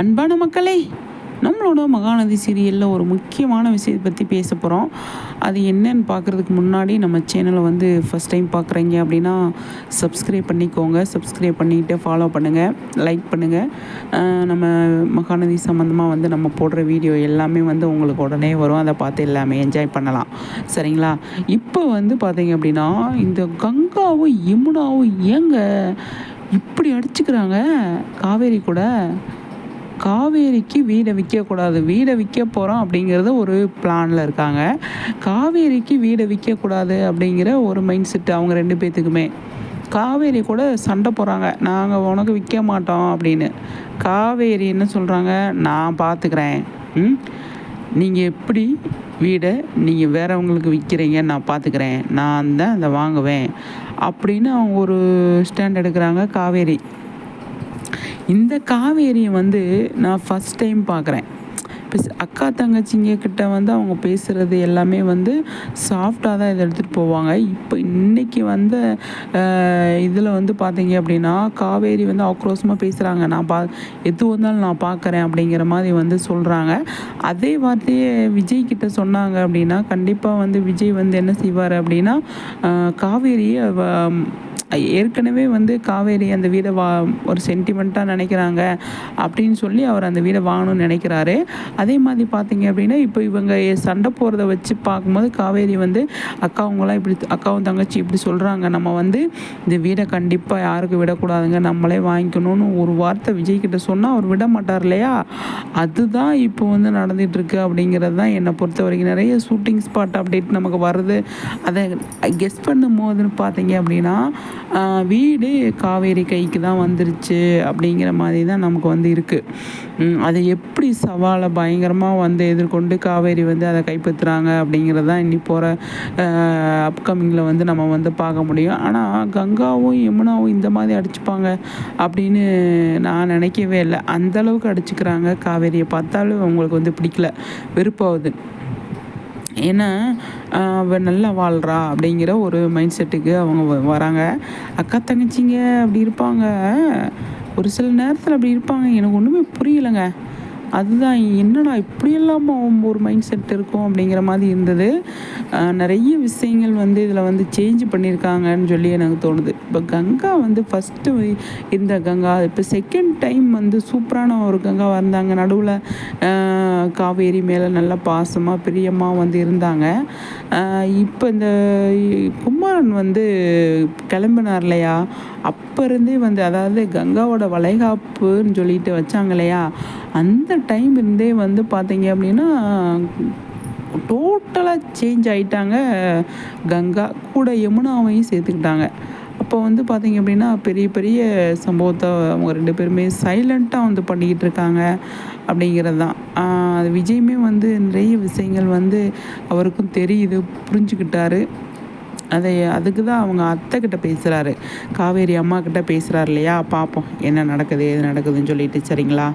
அன்பான மக்களே நம்மளோட மகாநதி சீரியலில் ஒரு முக்கியமான விஷயத்தை பற்றி பேச போகிறோம் அது என்னன்னு பார்க்குறதுக்கு முன்னாடி நம்ம சேனலை வந்து ஃபஸ்ட் டைம் பார்க்குறீங்க அப்படின்னா சப்ஸ்கிரைப் பண்ணிக்கோங்க. சப்ஸ்கிரைப் பண்ணிவிட்டு ஃபாலோ பண்ணுங்கள் லைக் பண்ணுங்கள் நம்ம மகாநதி சம்மந்தமாக வந்து நம்ம போடுற வீடியோ எல்லாமே வந்து உங்களுக்கு உடனே வரும். அதை பார்த்து எல்லாமே என்ஜாய் பண்ணலாம். சரிங்களா? இப்போ வந்து பார்த்தீங்க அப்படின்னா இந்த கங்காவும் யமுனாவும் ஏங்க இப்படி அடிச்சுக்கிறாங்க? காவேரி கூட காவேரிக்கு வீடை விற்கக்கூடாது. வீடை விற்க போகிறோம் அப்படிங்கிறது ஒரு பிளானில் இருக்காங்க. காவேரிக்கு வீடை விற்கக்கூடாது அப்படிங்கிற ஒரு மைண்ட் செட்டு அவங்க ரெண்டு பேர்த்துக்குமே காவேரி கூட சண்டை போகிறாங்க நாங்கள் உனக்கு விற்க மாட்டோம் அப்படின்னு. காவேரி என்ன சொல்கிறாங்க நான் பார்த்துக்கிறேன் ம்? நீங்கள் எப்படி வீடை நீங்கள் வேறவங்களுக்கு விற்கிறீங்க நான் பார்த்துக்கிறேன் நான் தான் அதை வாங்குவேன் அப்படின்னு அவங்க ஒரு ஸ்டாண்ட் எடுக்கிறாங்க காவேரி. இந்த காவேரியை வந்து நான் ஃபஸ்ட் டைம் பார்க்குறேன். இப்போ அக்கா தங்கச்சிங்க கிட்ட வந்து அவங்க பேசுகிறது எல்லாமே வந்து சாஃப்டாக தான் இதை எடுத்துகிட்டு போவாங்க. இப்போ இன்றைக்கி வந்த இதில் வந்து பார்த்தீங்க அப்படின்னா காவேரி வந்து ஆக்ரோஷமாக பேசுகிறாங்க நான் பா எது வந்தாலும் நான் பார்க்குறேன் அப்படிங்கிற மாதிரி வந்து சொல்கிறாங்க அதே வார்த்தையே விஜய் கிட்ட சொன்னாங்க அப்படின்னா கண்டிப்பாக வந்து விஜய் வந்து என்ன செய்வார் அப்படின்னா காவேரியை ஏற்கனவே வந்து காவேரி அந்த வீடை வா ஒரு சென்டிமெண்ட்டாக நினைக்கிறாங்க அப்படின்னு சொல்லி அவர் அந்த வீடை வாங்கணும்னு நினைக்கிறாரு. அதே மாதிரி பார்த்தீங்க அப்படின்னா இப்போ இவங்க சண்டை போகிறத வச்சு பார்க்கும்போது காவேரி வந்து அக்காவங்களாம் இப்படி அக்காவும் தங்கச்சி இப்படி சொல்கிறாங்க நம்ம வந்து இந்த வீடை கண்டிப்பாக யாருக்கும் விடக்கூடாதுங்க. நம்மளே வாங்கிக்கணும்னு ஒரு வார்த்தை விஜய் கிட்ட சொன்னால் அவர் விட மாட்டார் இல்லையா? அதுதான் இப்போ வந்து நடந்துகிட்ருக்கு அப்படிங்கிறது தான் என்னை பொறுத்த வரைக்கும். நிறைய ஷூட்டிங் ஸ்பாட் அப்டேட் நமக்கு வருது. அதை கெஸ் பண்ணும் போதுன்னு பார்த்தீங்க அப்படின்னா வீடு காவேரி கைக்கு தான் வந்துருச்சு அப்படிங்கிற மாதிரி தான் நமக்கு வந்து இருக்குது அதை எப்படி சவாலை பயங்கரமாக வந்து எதிர்கொண்டு காவேரி வந்து அதை கைப்பற்றுறாங்க அப்படிங்கிறது தான் இனி போகிற அப்கமிங்கில் வந்து நம்ம வந்து பார்க்க முடியும். ஆனால் கங்காவும் யமுனாவும் இந்த மாதிரி அடிச்சுப்பாங்க அப்படின்னு நான் நினைக்கவே இல்லை. அந்தளவுக்கு அடிச்சுக்கிறாங்க. காவேரியை பார்த்தாலும் அவங்களுக்கு வந்து பிடிக்கல. வெறுப்பாகுது. ஏன்னா அவள் நல்லா வாழ்கிறா அப்படிங்கிற ஒரு மைண்ட் செட்டுக்கு அவங்க வராங்க. அக்கா தங்கச்சிங்க அப்படி இருப்பாங்க. ஒரு சில நேரத்தில் அப்படி இருப்பாங்க. எனக்கு ஒன்றுமே புரியலைங்க. அதுதான் என்னடா இப்படியெல்லாம் ஒரு மைண்ட் செட் இருக்கும் அப்படிங்கிற மாதிரி இருந்தது. நிறைய விஷயங்கள் வந்து இதில் வந்து சேஞ்ச் பண்ணியிருக்காங்கன்னு சொல்லி எனக்கு தோணுது. இப்போ கங்கா வந்து ஃபஸ்ட்டு இந்த கங்கா இப்போ செகண்ட் டைம் வந்து சூப்பரான ஒரு கங்கா வந்தாங்க. நடுவில் காவேரி மேலே நல்லா பாசமாக பிரியமாக வந்து இருந்தாங்க. இப்போ இந்த குமாரன் வந்து கிளம்பினார் இல்லையா அப் அப்போ இருந்தே வந்து அதாவது கங்காவோட வளைகாப்புன்னு சொல்லிட்டு வச்சாங்க இல்லையா? அந்த டைம் இருந்தே வந்து பார்த்தீங்க அப்படின்னா டோட்டலாக சேஞ்ச் ஆகிட்டாங்க கங்கா கூட யமுனாவையும் சேர்த்துக்கிட்டாங்க. அப்போ வந்து பார்த்திங்க அப்படின்னா பெரிய பெரிய சம்பவத்தை அவங்க ரெண்டு பேருமே சைலண்ட்டாக வந்து பண்ணிக்கிட்டு இருக்காங்க அப்படிங்கிறது தான் அது விஜயுமே வந்து நிறைய விஷயங்கள் வந்து அவருக்கும் தெரியுது புரிஞ்சுக்கிட்டாரு. அதை அதுக்கு தான் அவங்க அத்தை கிட்ட பேசுகிறாரு காவேரி அம்மா கிட்ட பேசுகிறாரு இல்லையா? பார்ப்போம் என்ன நடக்குது எது நடக்குதுன்னு சொல்லிட்டு சரிங்களா?